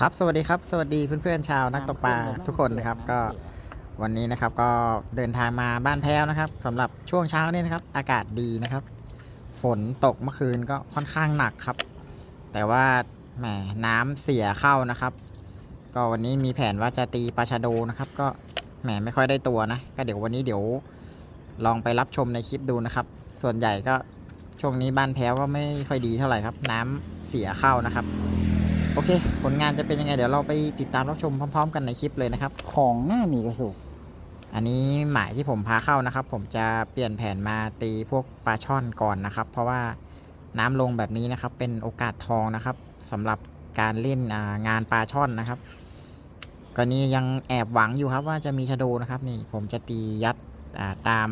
ครับสวัสดีครับ สวัสดีเพื่อนๆชาวนักตกปลาทุกคนนะครับ ก็วันนี้นะครับก็เดินทางมาบ้านแพ้วนะครับสำหรับช่วงเช้านี่นะครับ อากาศดีนะครับ ฝนตกเมื่อคืนก็ค่อนข้างหนักครับ แต่ว่าแหมน้ำเสียเข้านะครับ ก็วันนี้มีแผนว่าจะตีปลาชะโดนะครับ ก็แหมไม่ค่อยได้ตัวนะ ก็เดี๋ยววันนี้เดี๋ยวลองไปรับชมในคลิปดูนะครับ ส่วนใหญ่ก็ช่วงนี้บ้านแพ้วก็ไม่ค่อยดีเท่าไหร่ครับ น้ำเสียเข้านะครับ โอเค ผลงานจะเป็นยังไง เดี๋ยวเราไปติดตามรับชมพร้อม ๆ กันในคลิปเลยนะครับ ของหน้ามีกระสุกอันนี้หมายที่ผมพาเข้านะครับ ผมจะเปลี่ยนแผนมาตีพวกปลาช่อนก่อนนะครับ เพราะว่าน้ำลงแบบนี้นะครับ เป็นโอกาสทองนะครับสำหรับการเล่นอ่างานปลาช่อนนะครับก็นี้ยังแอบหวังอยู่ครับว่าจะมีชะโดนะครับ นี่ผมจะตียัดอ่าตาม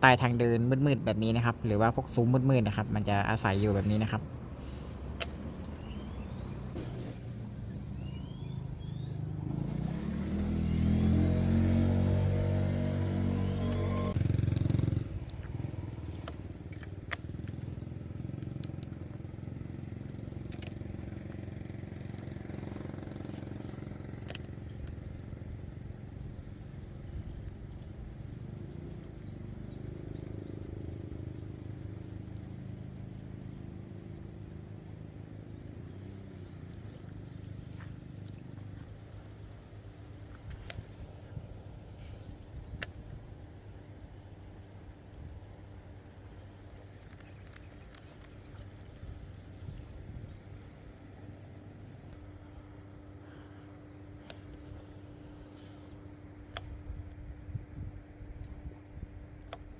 ใต้ทางเดินมืดๆแบบนี้นะครับ หรือว่าพวกซุ้มมืดๆนะครับ มันจะอาศัยอยู่แบบนี้นะครับ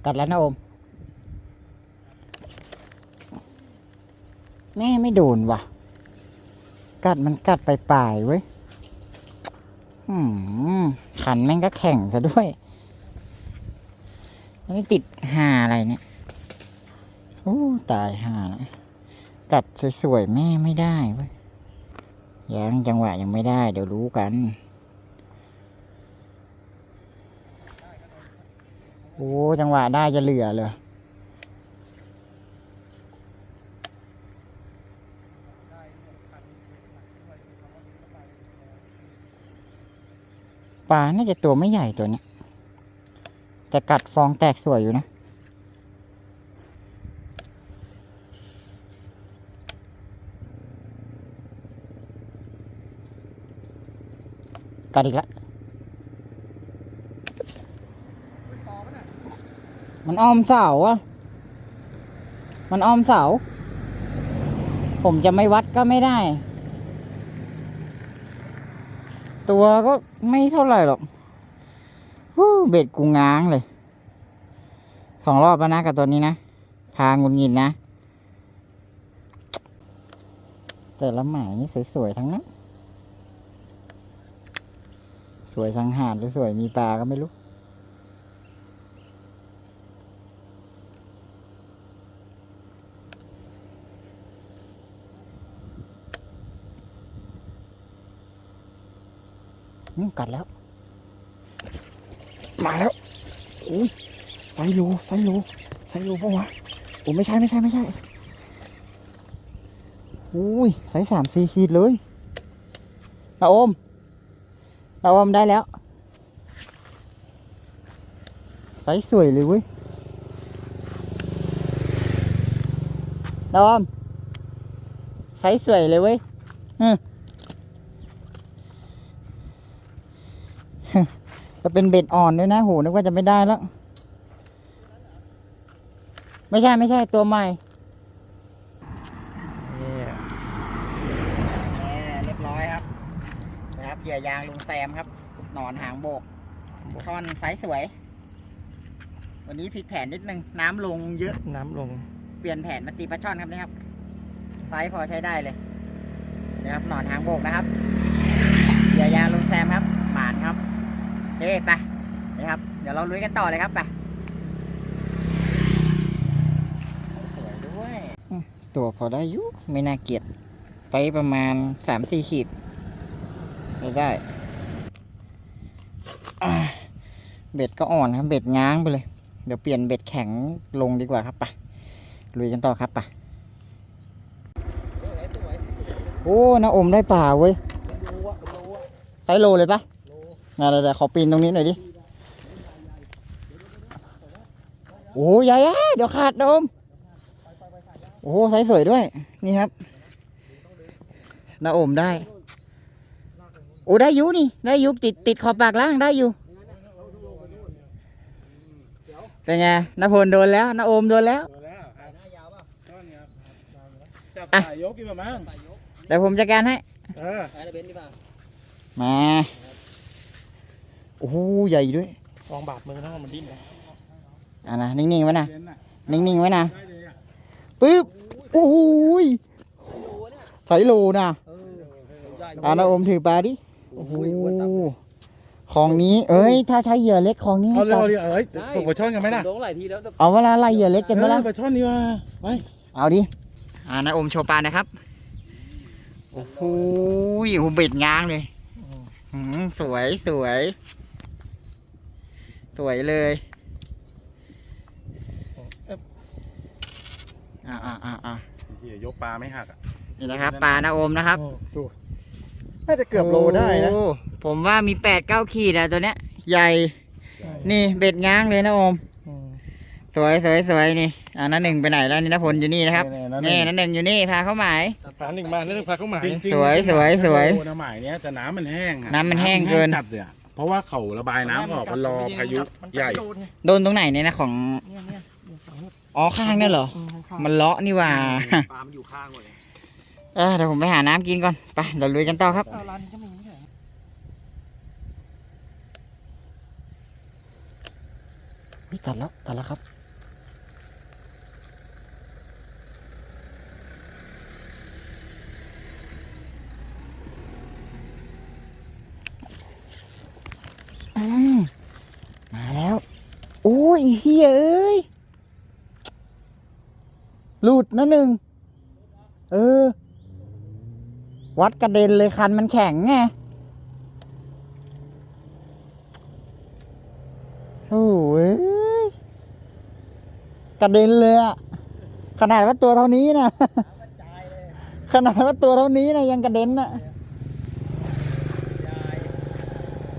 กัดแล้วนะโอม แม่ไม่โดนว่ะ กัดมันกัดไปปลายเว้ยอืมขันแม่งก็แข็งซะด้วยนี่ติดห่าอะไรเนี่ยโอ้ตายห่านะกัดสวยๆแม่ไม่ได้เว้ยยังจังหวะยังไม่ได้ เดี๋ยวรู้กัน อ้จังหวะได้จะเหลือเลยปลาน่าจะตัวไม่ใหญ่ตัวเนี้ยแต่กัดฟองแตกสวยอยู่นะกัดอีกแล้ว มันอ้อมเสาอะมันอ้อมเสา ผมจะไม่วัดก็ไม่ได้ ตัวก็ไม่เท่าไหร่หรอกฮู้เบ็ดกูง้างเลยสองรอบแล้วนะกับตัวนี้นะ พางุนงินนะ แต่ละหมายนี่สวยๆทั้งนั้น สวยสังหารหรือสวยมีปลาก็ไม่รู้ กัดแล้ว มาแล้วอุ้ยไซโลไซโลไซโลปะวะโอ้ไม่ใช่ไม่ใช่ไม่ใช่อุ้ยไซส์สามสี่ขีดเลยนาอมนาอมได้แล้วไซส์สวยเลยเว้ยนาอมไซส์สวยเลยเว้ยอืม จะเป็นเบ็ดอ่อนด้วยนะโหนึกว่าจะไม่ได้แล้ว ไม่ใช่ไม่ใช่ตัวใหม่เรียบร้อยครับนะครับเหยื่อยางลุงแซมครับ หนอนหางโบกช่อนไซส์สวย วันนี้ผิดแผนนิดนึง น้ำลงเยอะ น้ำลง เปลี่ยนแผนมาตีปลาช่อนครับนี่ครับ ไซส์พอใช้ได้เลยนะครับหนอนหางโบกนะครับเหยื่อยางลุงแซมครับ หมานครับ โอ เคไปนะครับ เดี๋ยวเราลุยกันต่อเลยครับไปสวยด้วย ตัวพอได้อยุไม่น่าเกลียดไฟประมาณสามสี่ขีดไม่ได้ เบ็ดก็อ่อนครับ เบ็ดง้างไปเลย เดี๋ยวเปลี่ยนเบ็ดแข็งลงดีกว่าครับไปลุยกันต่อครับไปโอ้น้าอมได้ป่าเว้ยดูวช้โลเลยปะ งานอะไรขอปีนตรงนี้หน่อยดิ โอ้ยใหญ่เดี๋ยวขาดโดม โอ้ไซส์สวยด้วย นี่ครับน้าอมได้ โอ้ได้ยู่นี่ ได้ยู่ติดติดขอบปากล่างได้อยู่ เป็นไงน้าพลโดนแล้วน้าอมโดนแล้วตัวแล้วครับยาวป่ะก้อนเนี้ยจับอะสายยกกินมามั้งเดี๋ยวผมจัดการให้ เออ มา โอ้โหใหญ่ด้วยลองบาดมือนะมันดิ้นนะอะนะนิ่งๆไว้นะเล่นน่ะนิ่งๆไว้นะได้เลยอะปึ๊บโอ้ยใส่โลนะอ่านาอมถือปลาดิโอ้โหของนี้ เอ้ย ถ้าใช้เหยื่อเล็กของนี้เอาให้เร็กัวดดิเอ้ยตกปลาช่อนกันไหมน่ะโดนหลายทีแล้วแต่เอาเวลาไล่เหยื่อเล็กกันไหมล่ะปลาช่อนนี่มาไปเอาดิอ่านาอมโชว์ปลานะครับโอ้โหหูเบ็ดง้างเลยหืมสวยสวยส วยเลยอ่าอ่าอ่าอ่าเหี้ยยกปลาไม่หักอะนี่นะครับปลานาอมนะครับดูน่าจะเกือบโลได้นะโอ้ผมว่ามีแปดเก้าขีดอะตัวเนี้ย ใหญ่ นี่เบ็ดง้างเลยนะอม สวยสวยสวยนี่อ่านั่นหนึ่งไปไหนแล้วนี่นะพลอยู่นี่นะครับนี่นั่นหนึ่งอยู่นี่พาเข้าหมายพาหนึ่งมาแล้วพาเข้ามาสวยสวยสวยน้ำหมายเนี้ยจะน้ำมันแห้งอะน้ำมันแห้งเกินจัดเลยอะเพ ราะว่าเขาระบายน้ำออกมันรอพายุใหญ่ โดนตรงไหนเนี่ยนะของอ๋อข้างเนี่ยเหรอมันเลาะนี่หว่าปลามันอยู่ข้างหมดเลยเออเดี๋ยวผมไปหาน้ำกินก่อนไปเดี๋ยวลุยกันต่อครับร้านนี้ก็มีไม่ใช่มีกัดแล้วกัดแล้วครับ มมาแล้ว โอ้ยเฮียเอ้ยหลุดนะหนึ่ง เออ วัดกระเด็นเลยคันมันแข็งไงโอ้ยกระเด็นเลยอะขนาดว่าตัวเท่านี้นะขนาดว่าตัวเท่านี้นะยังกระเด็นอะ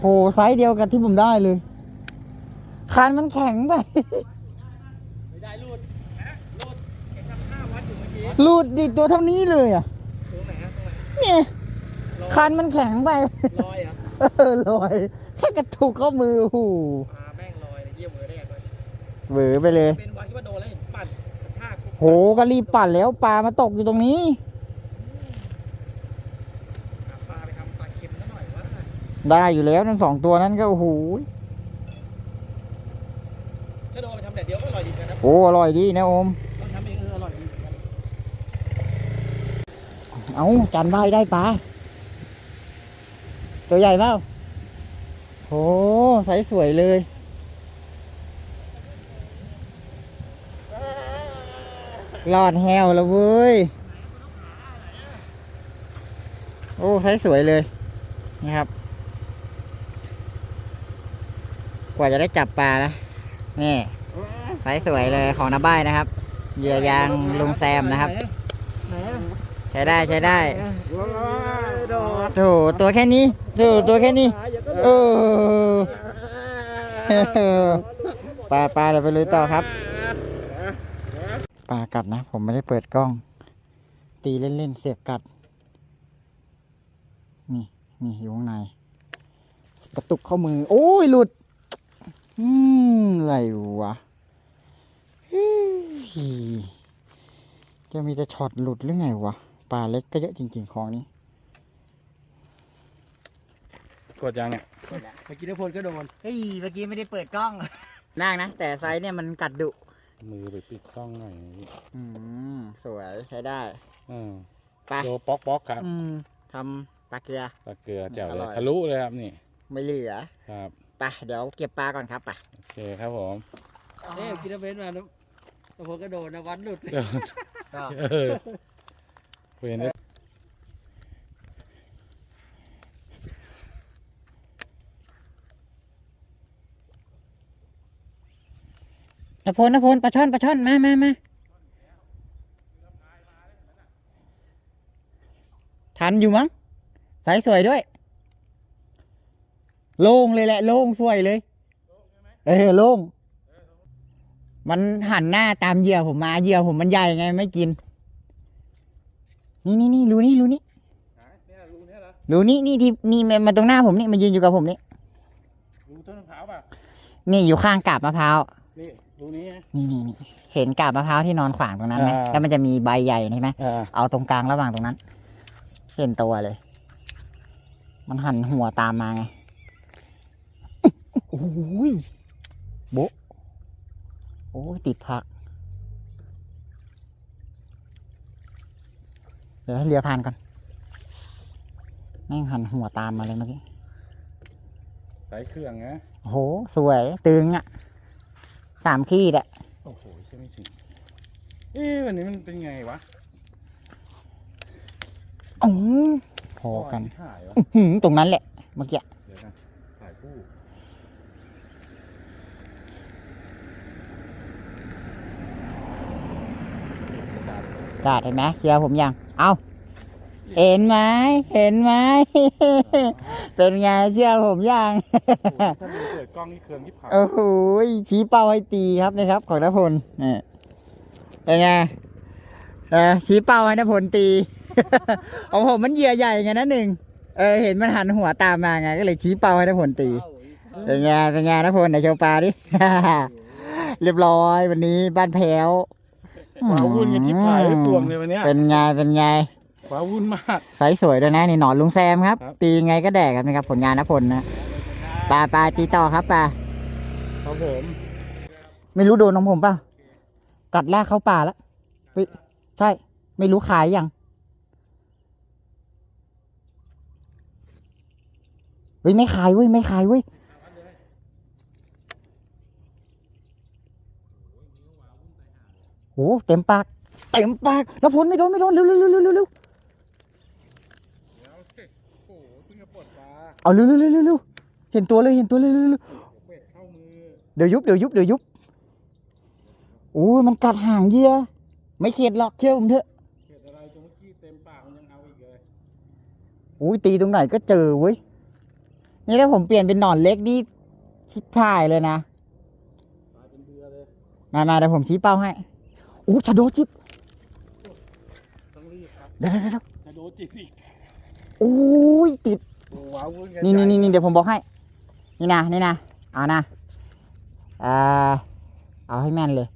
โหไซส์เดียวกับที่ผมได้เลยคันมันแข็งไป ไม่ได้รูดรูดเห็นทำท่าวัดอยู่เมื่อกี้หลุดดิตัวเท่านี้เลยอะตรงไหนฮะตรงไหนเนี่ยคันมันแข็งไป ลอยครับเออลอยแค่กระถูกข้อมือโอ้โหปลาแม่งลอยเลยเยี่ยมมือแรกเลยเหวอไปเลย เป็นวันที่ว่าโดนแล้วเห็นปั่นกระชากปุ๊บโหก็รีบปั่นแล้วปลามาตกอยู่ตรงนี้ หาปลาไปทำปลาเค็มซะหน่อยวะ ได้อยู่แล้วทั้งสองตัวนั้นก็โอ้โหถ้าโดนไปทำแต่เดียวก็อร่อยดีกันนะโอ้อร่อยดีนะโอมต้องทำเองเอออร่อยดีเหมือนกันเอาจันว่ายได้ปลาตัวใหญ่เปล่าโหไซส์สวยเลยรอดแฮวแล้วเว้ย โอ้ไซส์สวยเลย นี่ครับ ก ว่าจะได้จับปลานะนี่ไซส์สวยเลยของน้าบ้ายนะครับเหยื่อยางลุงแซมนะครับ ใช้ได้ใช้ได้โถตัวแค่นี้โถตัวแค่นี้เออปลาปลาเดี๋ยวไปลุยต่อครับปลากัดนะ ผมไม่ได้เปิดกล้อง ตีเล่นๆเสียบกัด นี่นี่อยู่ข้างในกระตุกข้อมือ โอ้ยหลุด อืมอะไรวะเฮ้ยจะมีแต่ช็อตหลุดหรือไงวะปลาเล็กก็เยอะจริง ๆ ของนี้ กดยังเนี่ยเมื่อกี้นพลก็โดนเฮ้ยเมื่อกี้ไม่ได้เปิดกล้องน่างนะ แต่ไซส์เนี่ยมันกัดดุ มือไปปิดกล้องหน่อยอืมสวยใช้ได้ อืมไปโลป๊อกป๊อกครับอืมทำปลาเกลือปลาเกลือแจ่วอเลร่ยอยทะลุเลยครับนี่ ไม่เหลือครับ ไปเดี๋ยวเก็บปลาก่อนครับไปโอเคครับผมเอ้ยกินเบนมานะนพลก็โดนนะวัดหลุดเดี๋ยวเออเวนได้นพลนพลปลาช่อนปลาช่อนมามามาทันอยู่มั้งสายสวยด้วย โล่งเลยแหละโล่งสวยเลยเออโล่งมันหันหน้าตามเหยื่อผมมาเหยื่อผมมันใหญ่ไงไม่กิน นี่นี่นี่รูนี่รูนี่เนี่ยรูเนี่ยเหรอรูนี่นี่ที่นี่มามาตรงหน้าผมนี่มายืนอยู่กับผมนี่รูต้นมะพร้าวป่ะนี่อยู่ข้างกาบมะพร้าวนี่รูนี้ไงนี่นี่นี่เห็นกาบมะพร้าวที่นอนขวางตรงนั้นไหมอ่าแล้วมันจะมีใบใหญ่ใช่ไหมอ่าเอาตรงกลางระหว่างตรงนั้น เห็นตัวเลย มันหันหัวตามมาไง โอ้ยโบะโอ้ยติดผัก เดี๋ยวให้เรือผ่านก่อนแม่งหันหัวตามมาเลยเมื่อกี้สายเครื่องไงโอ้โห สวยตึงอะสามขีดอะโอ้โหใช่ไม่จริงเอ๊ะวันนี้มันเป็นไงวะอ๋อพอกัน ถ่ายวะ อื้อหือตรงนั้นแหละ เมื่อกี้ เดี๋ยวนะถ่ายคู่ กาดเห็นไหมเคลียร์ผมยัง เอาเห็นไหมเห็นไหม เป็นไงเชื่อผมยัง ถ้ามันเกิดกล้องนี่เครื่องที่ผ่านโอ้โหชี้เป้าให้ตีครับนะครับ ของนพลนี่เป็นไงเออชี้เป้าให้นพลตี ของผมมันเหยื่อใหญ่ไงนะหนึ่งเออเห็นมันหันหัวตามมาไงก็เลยชี้เป้าให้นพลตีเป็นไงเป็นไงนพลไหนโชว์ปลาดิ เรียบร้อยวันนี้บ้านแพ้ว ว้าวุ่นกันชิบหายเลยตวงเลยวันเนี้ยเป็นไงเป็นไงว้าวุ่นมากไซส์สวยด้วยนะนี่หนอนลุงแซมครับ ครับ ตีไงก็แดกครับนะครับผลงานนพลนะปลาปลาตีต่อครับปลาครับผมไม่รู้โดนของผมเปล่ากัดแรกเข้าป่าแล้วไปใช่ ไม่รู้ขายยังเฮ้ยไม่ขายเว้ยไม่ขายเว้ย อ้เต็มปาก เต็มปากแล้วผลไม่โดนไม่โดนเร็วเร็วเร็วเร็วเร็วเอาเร็วเร็วเร็วเร็วเร็วเห็นตัวเลยเห็นตัวเลยเร็วเร็วเร็วเดี๋ยวยุบเดี๋ยวยุบเดี๋ยวยุบโอ้ยมันกัดห่างเยื่อไม่เข็ดหรอกเชื่อผมเถอะเบ็ดอะไรจงกี้เต็มปากมันยังเอาอีกเลยอุ้ยตีตรงไหนก็เจอเว้ยนี่ถ้าผมเปลี่ยนเป็นหนอนเล็กนี่ชิบหายเลยนะมามาเดี๋ยวผมชี้เป้าให้ โอ้ชะโดจิบต้องรีบครับเดี๋ยวเดี๋ยวเดี๋ยวจะโดนจิบอีกโอ้ยติด โอ้ว้าวุ่นกันนี่นี่ใหญ่นี่นี่เดี๋ยวผมบอกให้ นี่นะนี่นะเอานะอ่าเอาให้แม่นเลย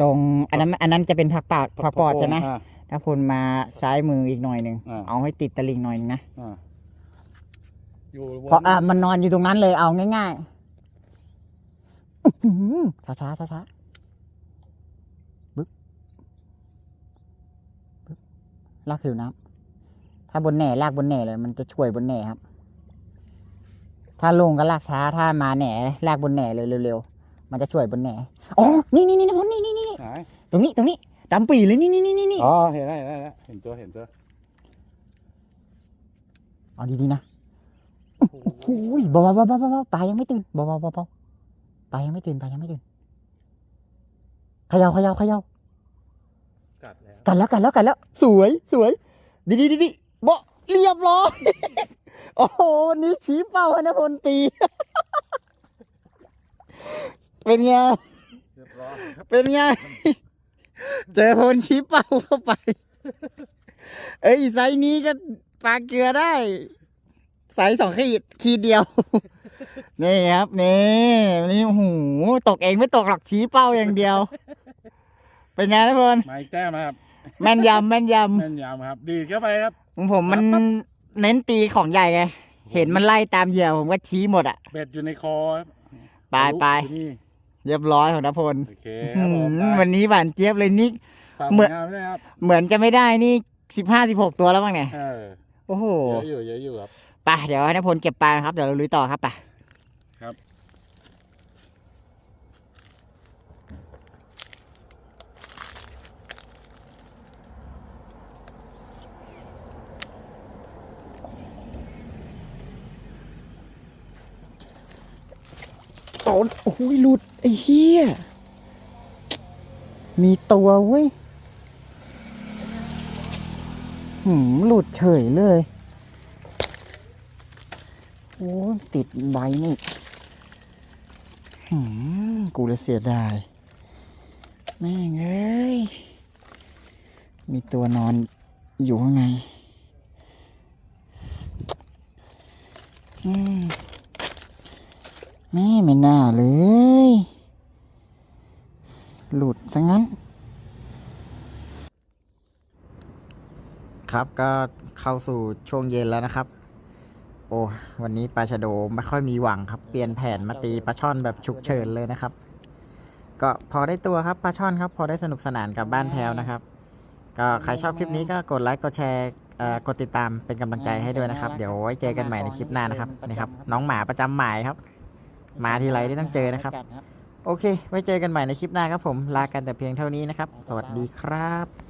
ตรงอันนั้นอันนั้นจะเป็นผักปอดผักปอดใช่ไหมอ่าถ้าพลมาซ้ายมืออีกหน่อยหนึ่งอ่า เอาให้ติดตะลิงหน่อยหนึงนะอ่าอยู่บนเพราะอะมันนอนอยู่ตรงนั้นเลยเอาง่ายๆช้าช้าช้าช้าๆปึ๊บปึ๊บ ลากผิวน้ำถ้าบนแหน่ลากบนแหน่เลย มันจะช่วยบนแหน่ครับ ถ้าลงก็ลากช้า ถ้ามาแหน่ลากบนแหน่เลยเร็วๆ มันจะช่วยบนแหน่อ๋อนี่นี่นี่นี่นี่นี่นี่หายตรงนี้ตรงนี้ดำปีเลยนี่นี่นี่นี่นี่อ๋อเห็นแล้วเห็นแล้วเห็นตัวเห็นตัวเอาดีๆนะโอ้ยเบาๆเบาๆเบาๆเบาๆปลายังไม่ตื่นเบาๆเบาๆปลายังไม่ตื่นปลายังไม่ตื่นเขย่าเขย่าเขย่า กัดแล้วกันแล้วกันแล้วกันแล้ว สวยสวย ดีดีดีดีเบาะเรียบร้อย โอ้โหวันนี้ชี้เป้าให้นะพลตี เป็นไง เรียบร้อยเป็นไง เจอพลชี้เป้าเข้าไป เอ้ยไซส์นี้ก็ปลาเกลือได้ ไซส์สองขีดขีดเดียว นี่ครับนี่นี่โอ้โหตกเองไม่ตกหรอกชี้เป้าอย่างเดียว เป็นไงนะพล มาอีกแต้มนะครับ แม่นยำแม่นยแม่นยำครับ ดีดเข้าไปครับำของผมมันเน้นตีของใหญ่ไงเห็นมันไล่ตามเหยื่อผมก็ชี้หมดอะ เบ็ดอยู่ในคอครับไปไป อยู่นี่เรียบร้อยของนพลโอเคครับผมหืมวันนี้หวานเจี๊ยบเลยนี่ ฝากเหมือนผลงานด้วยครับเหมือนจะไม่ได้นี่สิบห้าสิบหกตัวแล้วบ้างเนี่ยเออโอ้โหเยอะอยู่เยอะอยู่ครับ ไปเดี๋ยวให้นพลเก็บปลาครับเดี๋ยวเราลุยต่อครับไปครับ ตนโอ้ยหลุด ไอ้เหี้ย มีตัวเว้ยหืมหลุดเฉยเลย โอ้ติดใบนี่หืมกูเลยเสียดาย แม่งเอ้ย มีตัวนอนอยู่ข้างใน อืม ม่ไม่น่าเลย หลุดซะงั้น ครับก็เข้าสู่ช่วงเย็นแล้วนะครับ โอ้วันนี้ปลาชะโดไม่ค่อยมีหวังครับ เปลี่ยนแผนมาตีปลาช่อนแบบฉุกเฉินเลยนะครับ ก็พอได้ตัวครับปลาช่อนครับ พอได้สนุกสนานกับบ้านแพวนะครับ ก็ใครชอบคลิปนี้ก็กดไลค์กดแชร์เอ่อกดติดตามเป็นกำลังใจให้ด้วยนะครับ เดี๋ยวไว้เจอกันใหม่ในคลิปหน้านะครับนี่ครับน้องหมาประจำหมายครับ มาทีไรที่ต้องเจอนะครับ โอเค ไว้เจอกันใหม่ในคลิปหน้าครับผม ลากันแต่เพียงเท่านี้นะครับ สวัสดีครับ